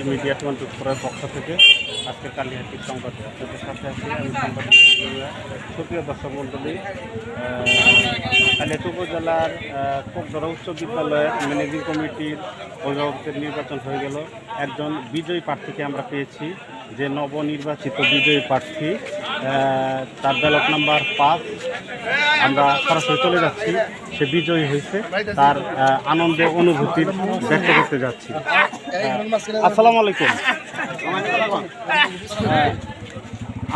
Kalihati media twenty ফোরের পক্ষ থেকে আজকের কালিহাটির সংবাদ আপনাদের সাথে আছি আমি সংবাদ সুপ্রিয় দর্শক মণ্ডলী কালিহাটি উপজেলার কোকদরা উচ্চ বিদ্যালয়ের ম্যানেজিং কমিটির অভিভাবকদের নির্বাচন হয়ে গেল। একজন বিজয়ী প্রার্থীকে আমরা পেয়েছি, যে নবনির্বাচিত বিজয়ী প্রার্থী। তার ব্যালট নাম্বার পাঁচ। আমরা সরাসরি চলে যাচ্ছি। সে বিজয়ী হয়েছে। তার আনন্দে আনন্দের অনুভূতি ব্যক্ত করতে যাচ্ছি। আসসালামু আলাইকুম।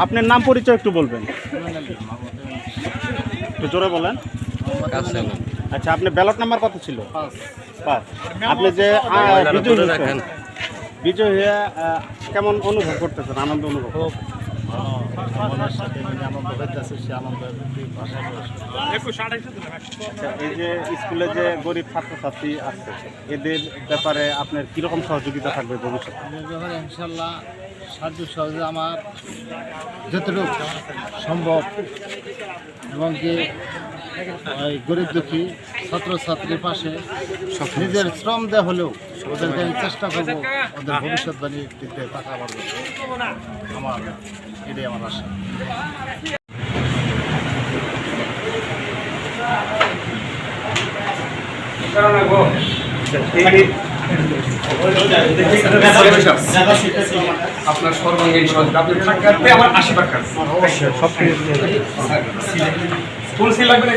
আপনার নাম পরিচয় একটু বলবেন। একটু জোরে বলেন। আচ্ছা আপনার ব্যালট নাম্বার কত ছিল? আপনি যে বিজয়ী হয়ে কেমন অনুভব করতেছেন? আনন্দ অনুভব মনের সাথে মিলে আনন্দ হইতেছে সে আনন্দের ভাষায় আচ্ছা এই যে স্কুলে যে গরিব ছাত্রছাত্রী আছে এদের ব্যাপারে আপনার কীরকম সহযোগিতা থাকবে ভবিষ্যতে? ব্যাপারে ইনশাল্লাহ সাহায্য সহজে আমার যতটুকু সম্ভব এবং কি ওই গরিব দুঃখী ছাত্রছাত্রীর পাশে নিজের শ্রম দেওয়া হলেও ওদেরকে আমি চেষ্টা করব ওদের ভবিষ্যৎবাণীর দিকে টাকা পারব আমার এটাই আমার আশা। আপনার সর্বাঙ্গীন সহযোগিতা আপনি থাকাতে আমার আশীর্বাদ সব ফুল সিল লাগবে